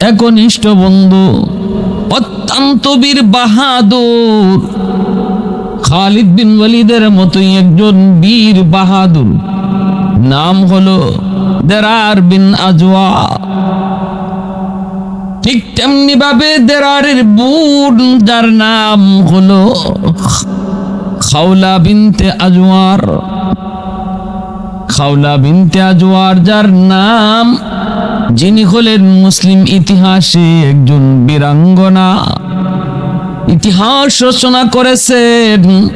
একনিষ্ঠ বন্ধু, অত্যন্ত বীর বাহাদুর। খালিদ বিন ওয়ালিদের মতোই একজন বীর বাহাদুর। নাম হলো দেরার বিন আজওয়া। ঠিক তেমনি ভাবে দেরারের বোন, যার নাম হলো খাওলা বিনতে আজওয়ার। খাওলা বিনতে আজওয়ার, যার নাম যিনি হলেন মুসলিম ইতিহাসে একজন বীরাঙ্গনা। ইতিহাস রচনা করেছেন।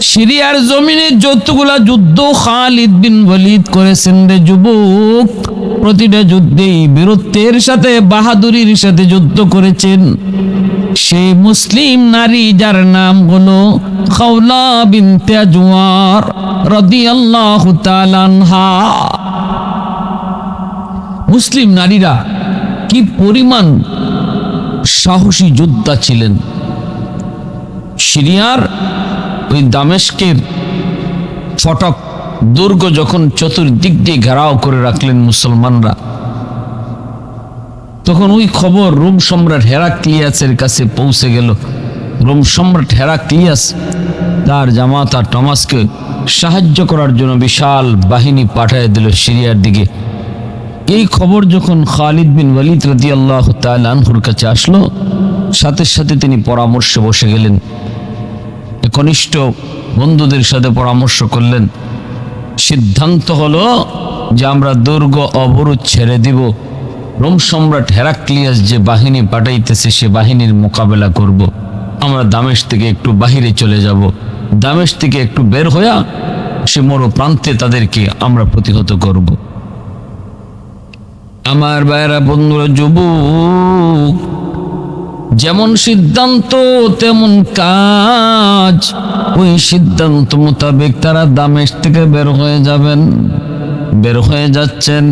সিরিয়ার জমিনে যতগুলা যুদ্ধ খালিদ বিন ওয়ালিদ করেছেন রে যুবক, প্রতিটা যুদ্ধেই বীরত্বের সাথে বাহাদুরির সাথে যুদ্ধ করেছেন। সেই মুসলিম নারী যার নাম হলো খাওলা বিনতে আজওয়ার রাদিয়াল্লাহু তাআলা আনহা। মুসলিম নারীরা কি পরিমাণ সাহসী যোদ্ধা ছিলেন? সিরিয়ার ওই দামেস্কের ফটক দুর্গ যখন চতুর্দিক দিয়ে ঘেরাও করে রাখলেন মুসলমানরা, তখন ওই খবর রোম সম্রাট হেরাক্লিয়াসের কাছে পৌঁছে গেল। রোম সম্রাট হেরাক্লিয়াস তার জামাতা টমাসকে সাহায্য করার জন্য বিশাল বাহিনী পাঠিয়ে দিল সিরিয়ার দিকে। এই খবর যখন খালিদ বিন ওয়ালিদ রাদি আল্লাহ আনহুর কাছে আসলো, সাথে সাথে তিনি পরামর্শে বসে গেলেন কনিষ্ঠ বন্ধুদের সাথে পরামর্শ করলেন সিদ্ধান্ত হলো যে আমরা দুর্গ অবরোধ ছেড়ে দিব রোম সম্রাট হেরাক্লিয়াস যে বাহিনী পাঠাইতেছে, সে বাহিনীর মোকাবেলা করব। আমরা দামেশ থেকে একটু বাহিরে চলে যাব দামেশ থেকে একটু বের হইয়া সে মরো প্রান্তে তাদেরকে আমরা প্রতিহত করব। আমার বাইরা বন্ধুরা, যুবক, যেমন সিদ্ধান্ত, তেমন কাজ। ওই সিদ্ধান্ত মোতাবেক তারা দামেশ থেকে বের হয়ে যাবেন, বের হয়ে যাচ্ছেন।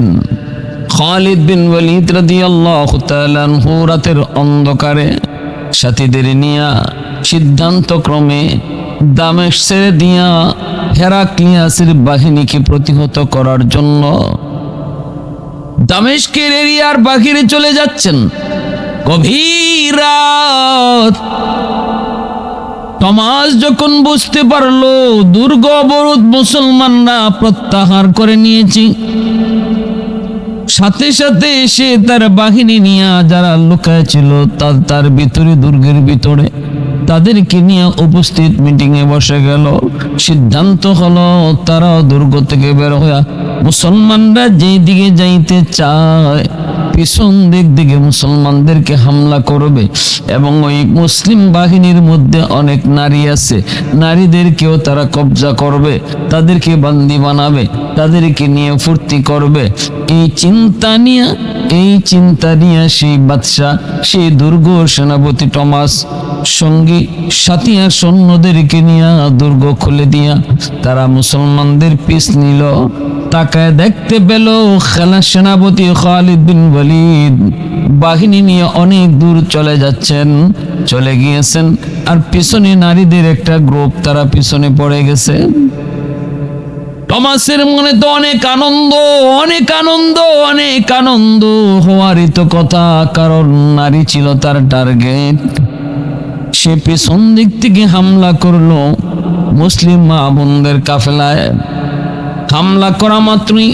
খালিদ বিন ওয়ালিদ রাদিয়াল্লাহু আনহু রাতের অন্ধকারে সাথীদের নিয়া সিদ্ধান্ত ক্রমে দামেশ ছেড়ে দিয়া হেরাক্লিয়াসের বাহিনীকে প্রতিহত করার জন্য দামেশকের এরিয়ার বাহিরে চলে যাচ্ছেন। গভীর রাত। টমাস যখন বুঝতে পারল, দুর্গ অবরোধ মুসলমানরা প্রত্যাহার করে নিয়েছি। সাথে সাথে সে তার বাহিনী নিয়ে যারা লুকায় ছিল তার তার ভিতরে, দুর্গের ভিতরে, তাদেরকে নিয়ে উপস্থিত মিটিং এ বসে গেল। সিদ্ধান্ত হলো তারাও দুর্গ থেকে বের হয়ে মুসলমানরা যেই দিকে যাইতে চায় পিছন দিক দিকে মুসলমানদেরকে হামলা করবে এবং ওই মুসলিম বাহিনীর মধ্যে অনেক নারী আছে। নারীদেরকেও তারা কবজা করবে, তাদেরকে বান্দি বানাবে, তাদেরকে নিয়ে ফুর্তি করবে। এই চিন্তা নিয়ে, এই চিন্তা নিয়ে সেই বাদশাহ, সেই দুর্গ সেনাপতি টমাস সঙ্গী সাথিয়া সৈন্যদেরকে নিয়ে দুর্গ খুলে দিয়া তারা মুসলমানদের পিস নিল। তাকায় দেখতে পেল খেলা সেনাপতি খালিদ বিন ওয়ালিদ। বাহিনী নিয়ে অনেক দূর চলে যাচ্ছেন, চলে গিয়েছেন, আর পিছনে নারীদের একটা গ্রুপ তারা পিছনে পড়ে গেছে। টমাসের মনে তো অনেক আনন্দ অনেক আনন্দ অনেক আনন্দ হওয়ারই তো কথা, কারণ নারী ছিল তার টার্গেট। সে পেছন দিক থেকে হামলা করল মুসলিম মা বোনদের কাফেলায়। হামলা করা মাত্রই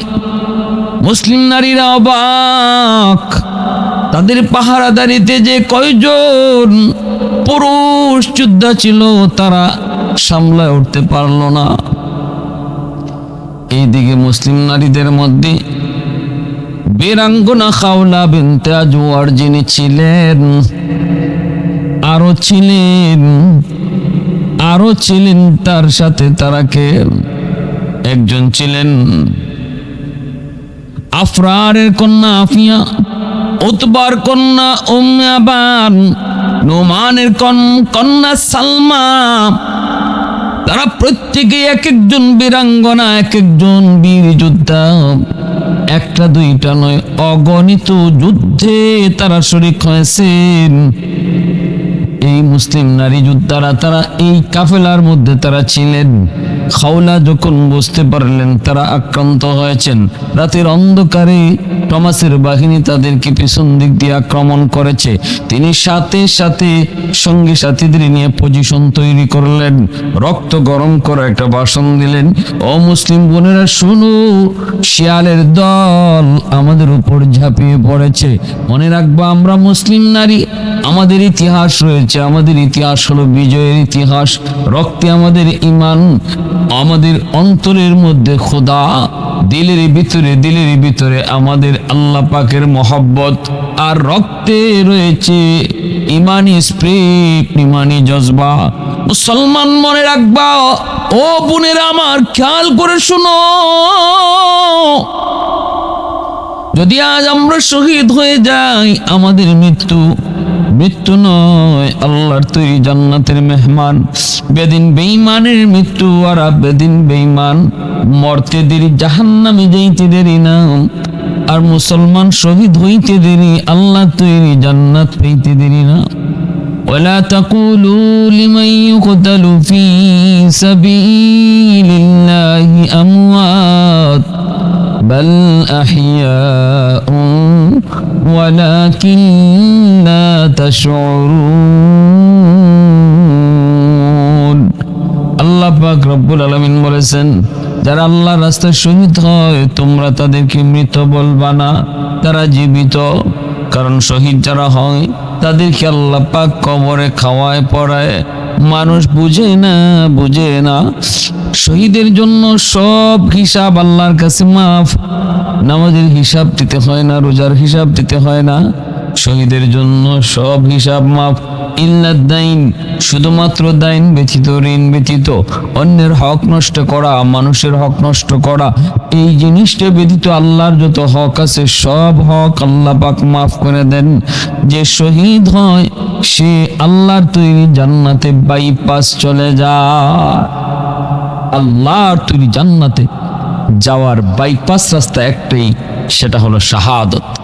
মুসলিম নারীরা অবাক। তাদের পাহারাদারিতে যে কয়জন পুরুষ যোদ্ধা ছিল তারা সামলায় উঠতে পারল না। এইদিকে মুসলিম নারীদের মধ্যে বীরাঙ্গনা খাওলা বিনতে আজওয়ার যিনি ছিলেন আরও ছিলেন আরও ছিলেন, তার সাথে তারা কে একজন ছিলেন আফরারের কন্যা আফিয়া, উতবার কন্যা উম্মাবান নোমানের কন্যা সালমা। তারা প্রত্যেকে এক একজন বীরাঙ্গনা এক একজন বীর যোদ্ধা। একটা, দুইটা নয়, অগণিত যুদ্ধে তারা শরিক হয়েছেন। এই মুসলিম নারী যোদ্ধারা, তারা এই কাফেলার মধ্যে তারা ছিলেন। খাওলা যখন বুঝতে পারলেন তারা আক্রান্ত হয়েছেন, রাতের অন্ধকারে টমাসের বাহিনী তাদেরকে পিছন দিক দিয়ে আক্রমণ করেছে। তিনি সাথে সাথে সঙ্গী সাথীদের নিয়ে পজিশন তৈরি করলেন, রক্ত গরম করে একটা ভাষণ দিলেন, ও মুসলিম বোনেরা, শুনু, শিয়ালের দল আমাদের উপর ঝাঁপিয়ে পড়েছে। মনে রাখব, আমরা মুসলিম নারী, আমাদের ইতিহাস রয়েছে, আমাদের ইতিহাস হলো বিজয়ের ইতিহাস, রক্তে আমাদের ইমান আমাদের অন্তরের মধ্যে খোদা, দিলের ভিতরে দিলের ভিতরে আমাদের আল্লাহ পাকের মহব্বত। আর রক্তে রয়েছে ইমানি স্প্রিট, ইমানি জজবা। মুসলমান মনে রাখবা, ও বোনের আমার খেয়াল করে শুনো। যদি আজ আমরা শহীদ হয়ে যাই, আমাদের মৃত্যু মৃত্যু নয় আল্লাহর তৈরি জান্নাতের মেহমান বেদিন বেঈমানের মৃত্যু আর বেদিন বেঈমান মরতে দেরি জাহান্নামে যাইতে দেরি না আর মুসলমান শহীদ হইতে দেরি আল্লাহ তৈরি জান্নাত পেইতে দেরি না ولا تقولوا لمن يقتل في سبيل الله أموات بل أحياء ولكن لا تشعرون আল্লাহ পাক রব্বুল আলামিন বলেছেন যারা আল্লাহ রাস্তায় শহীদ হয় তোমরা তাদেরকে মৃত বলবা না তারা জীবিত কারণ শহীদ যারা হয় তাদেরকে আল্লাহ পাক কবরে খাওয়ায় পড়ায় মানুষ বুঝে না বুঝে না শহীদের জন্য সব হিসাব আল্লাহর কাছে মাফ নামাজের হিসাব দিতে হয় না রোজার হিসাব দিতে হয় না শহীদের জন্য সব হিসাব মাফ। ইল্লাদাইন শুধুমাত্র দাইন ব্যতীত, ঋণ ব্যতীত। অন্যের হক নষ্ট করা, মানুষের হক নষ্ট করা, এই জিনিসটা ব্যতীত আল্লাহর যত হক আছে, সব হক আল্লাহ পাক মাফ করে দেন। যে শহীদ হয়, সে আল্লাহর তৈরি জান্নাতে বাইপাস চলে যায়। আল্লাহর তৈরি জান্নাতে যাওয়ার বাইপাস রাস্তা একটাই, সেটা হলো শাহাদত।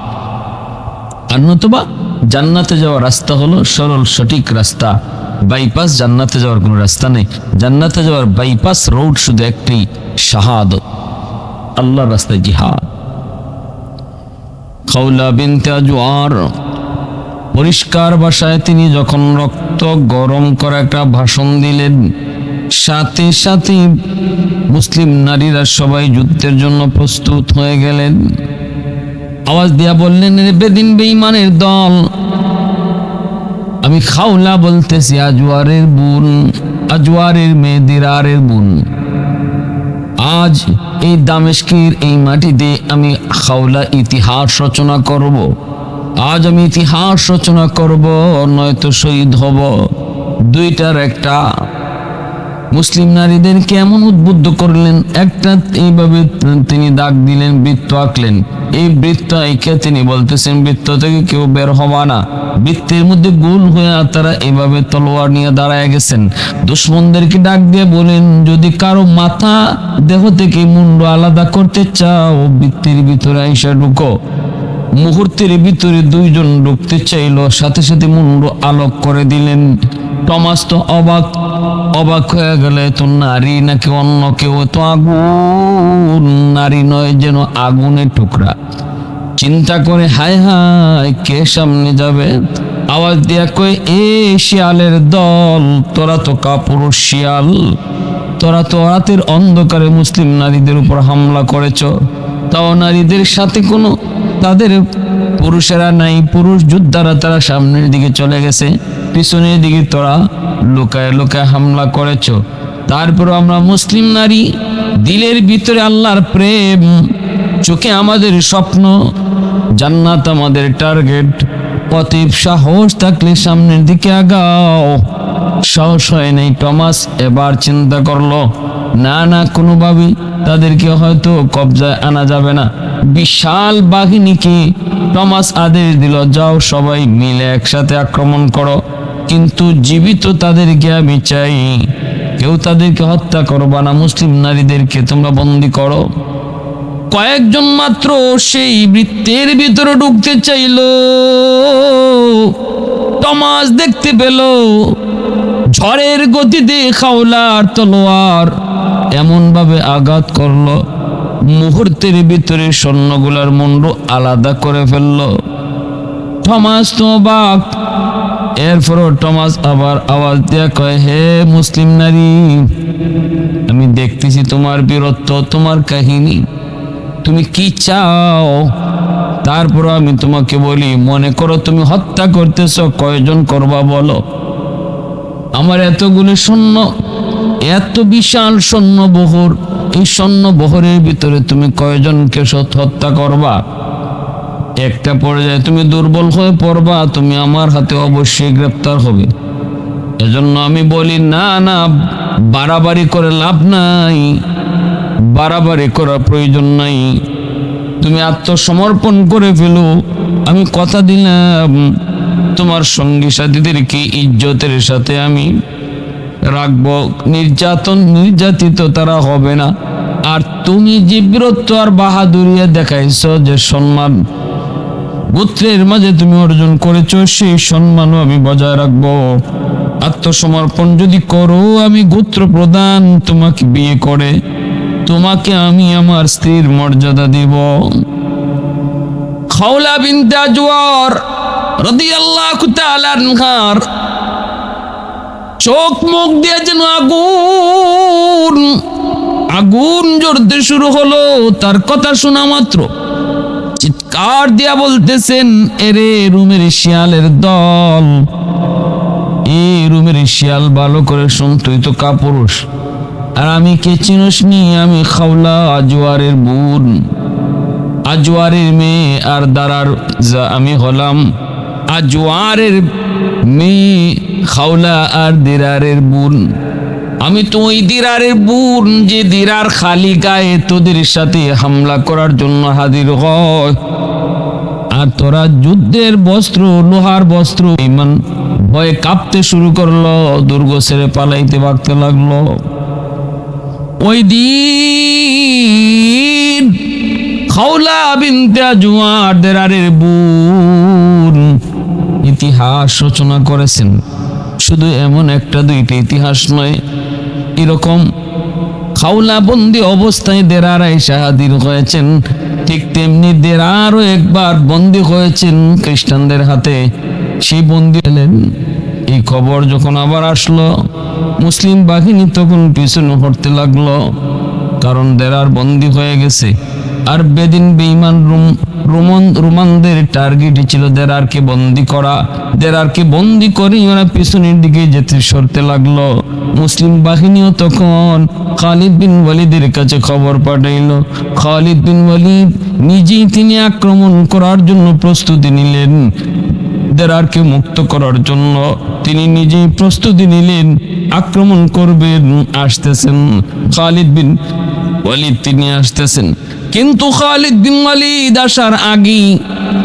আর নতুবা জান্নাতে যাওয়ার রাস্তা হলো সরল সঠিক রাস্তা। বাইপাস জান্নাতে যাওয়ার কোনো রাস্তা নেই। জান্নাতে যাওয়ার বাইপাস রোড শুধু একটি শাহাদত। আল্লাহর রাস্তায় জিহাদ। খাউলা বিনতে আজওয়ার। পরিষ্কার ভাষায় তিনি যখন রক্ত গরম করে একটা ভাষণ দিলেন, সাথে সাথে মুসলিম নারীরা সবাই যুদ্ধের জন্য প্রস্তুত হয়ে গেলেন। আওয়াজ দিয়া বললেন "রে বেদিন বেঈমানের দল, আমি খাওলা বলতেছি, আজওয়ারের বোন, আজওয়ারের মেয়ে দিরারের বোন। আজ এই দামেশকের এই মাটিতে আমি খাওলা ইতিহাস রচনা করব। আজ আমি ইতিহাস রচনা করব, নয়তো শহীদ হব। দুইটার একটা মুসলিম নারীদের কেমন উদ্বুদ্ধ করলেন? একটা এইভাবে তিনি দাগ দিলেন, বৃত্ত আঁকলেন। এই বৃত্ত আঁকে তিনি বলতেছেন, বৃত্ত থেকে কেউ বের হবা না। বৃত্তের মধ্যে গোল হয়ে তারা এইভাবে তলোয়ার নিয়ে দাঁড়ায় গেছেন। দুশ্মনদেরকে ডাক দিয়ে বলেন, যদি কারও মাথা দেহ থেকে মুন্ড আলাদা করতে চাও, বৃত্তের ভিতরে আইসা ঢুকো। মুহূর্তের ভিতরে দুইজন ঢুকতে চাইলো, সাথে সাথে মুন্ড আলোক করে দিলেন। টমাস তো অবাক অবাক হয়ে গেলে, তো নারী নাকি অন্য কেউ? তো আগুন। নারী নয় যেন আগুনের টুকরা। চিন্তা করে, হায় হায়, কে সামনে যাবে? আওয়াজ দিয়া কই এ শিয়ালের দল, তোরা তো কাপুরুষ শিয়াল। তোরা তো রাতের অন্ধকারে মুসলিম নারীদের উপর হামলা করেছ। তাও নারীদের সাথে কোনো, তাদের পুরুষেরা নাই, পুরুষ যোদ্ধারা তারা সামনের দিকে চলে গেছে। পিছনের দিকে তোরা লুকায় লুকায় হামলা করেছ। তারপর আমরা মুসলিম নারী, দিলের ভিতরে আল্লাহর প্রেম, চোখে আমাদের স্বপ্ন, জান্নাত আমাদের টার্গেট। অতীব সাহস থাকলে সামনের দিকে আগাও। সাহস হয় নাই, টমাস এবার চিন্তা করল। না না, কোনোভাবেই তাদেরকে হয়তো কবজায় আনা যাবে না। বিশাল বাহিনীকে টমাস আদেশ দিল, যাও সবাই মিলে একসাথে আক্রমণ করো। কিন্তু জীবিত তাদেরকে আমি চাই। কেউ তাদেরকে হত্যা করবা না, মুসলিম নারীদেরকে তোমরা বন্দি করো। কয়েকজন মাত্র সেই বৃত্তের ভিতরে ঢুকতে চাইল। টমাস দেখতে পেল। ঝড়ের গতিতে খাওলার তলোয়ার এমনভাবে আঘাত করল। মুহূর্তের ভিতরে স্বর্ণগুলার মুন্ড আলাদা করে ফেলল। থমাস তো বাক এরপরও টমাস আবার আওয়াজ দিয়া কয়, হে মুসলিম নারী, আমি দেখতেছি তোমার বীরত্ব, তোমার কাহিনী। তুমি কি চাও? তারপর আমি তোমাকে বলি, মনে করো তুমি হত্যা করতেছ, কয়জন করবা বলো? আমার এতগুলো সৈন্য, এত বিশাল সৈন্য বহর এই সৈন্য বহরের ভিতরে তুমি কয়জনকে সৎ হত্যা করবা? একটা পর্যায়ে তুমি দুর্বল হয়ে পড়বা, তুমি আমার হাতে অবশ্যই গ্রেপ্তার হবে। এজন্য আমি বলি, না না, বাড়াবাড়ি করে লাভ নাই, বাড়াবাড়ি করার প্রয়োজন নাই। তুমি আত্মসমর্পণ করে ফেলো। আমি কথা দিলাম, তোমার সঙ্গী সাথীদেরকে ইজ্জতের সাথে আমি রাখব? নির্যাতন, নির্যাতিত তারা হবে না। আর তুমি যে আর বাহাদুরিয়া দেখাইছ যে সম্মান গোত্রের মাঝে তুমি অর্জন করেছ, সেই সম্মানও আমি বজায় রাখব। আত্মসমর্পণ যদি করো, আমি গোত্র প্রদান তোমাকে বিয়ে করে, তোমাকে আমি আমার স্ত্রীর মর্যাদা দিব। খাওলা বিনতে আজওয়ার রাদিয়াল্লাহু তাআলা আনহার, চোখ মুখ দিয়ে যেন আগুন আগুন জ্বলতে শুরু হলো। তার কথা শোনা মাত্র। চিৎকার দিয়া বলতেছেন, এরে রুমের শিয়ালের দল। এ রুমের শিয়াল ভালো করে শুন তুই তো কাপুরুষ। আর আমি কে চিনস নি? আমি খাওলা আজোয়ারের বোন। আজওয়ারের মেয়ে আর দাঁড়ার যা আমি হলাম। আজওয়ারের মেয়ে, খাওলা আর দিরারের বোন। আমি তো ওই দিরারের বোন যে দিরার খালি গায়ে তোদের সাথে হামলা করার জন্য হাজির হয়। আর তোরা যুদ্ধের বস্ত্র, লোহার বস্ত্র, ইমান ভয়ে কাঁপতে শুরু করল, দুর্গ ছেড়ে পালাইতে ভাগতে লাগল। ওই দিন খাওলা বিনতে জুয়ার দেরারের বোন ইতিহাস রচনা করেছেন। শুধু এমন একটা দুইটা ইতিহাস নয়, এরকম খাওলা বন্দি অবস্থায় দেরার আইসা হাজির হয়েছেন। ঠিক তেমনি দেরারও একবার বন্দি হয়েছেন খ্রিস্টানদের হাতে। সেই বন্দি এলেন। এই খবর যখন আবার আসলো, মুসলিম বাহিনী তখন পিছনে হটতে লাগল, কারণ দেরার বন্দী হয়ে গেছে। আর বেদিন বেইমান রুম, রোমান, রোমানদের টার্গেটই ছিল দেরারকে বন্দি করা। দেরারকে বন্দি করে ওরা পিছনের দিকে যেতে সরতে লাগল। মুসলিম বাহিনীও তখন খালিদ বিন ওয়ালিদের কাছে খবর পাঠাইলো। খালিদ বিন ওয়ালিদ নিজেই তিনি আক্রমণ করার জন্য প্রস্তুতি নিলেন। দেরারকে মুক্ত করার জন্য তিনি নিজেই প্রস্তুতি নিলেন, আক্রমণ করবেন, আসতেছেন। খালিদ বিন ওয়ালিদ তিনি আসতেছেন। কিন্তু খালিদ বিন ওয়ালিদ আসার আগেই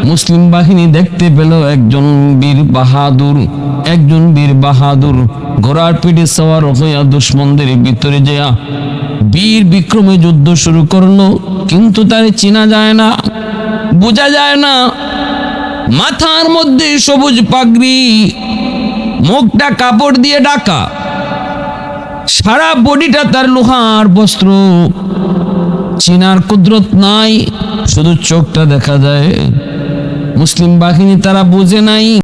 মুসলিম বাহিনী দেখতে পেল একজন বীর বাহাদুর, একজন বীর বাহাদুর। ঘোড়ার পিঠে সওয়ার হইয়া দুশ্মনদের ভিতরে যেয়া বীর বিক্রমে যুদ্ধ শুরু করল, কিন্তু তারে চেনা যায় না, বোঝা যায় না। মাথার মধ্যে সবুজ পাগড়ি, মুখটা কাপড় দিয়ে ঢাকা, সারা বডিটা তার লোহার বস্ত্র। চিনার কুদরত নাই, শুধু চোখটা দেখা যায়। মুসলিম বাহিনী তারা বুঝে নাই।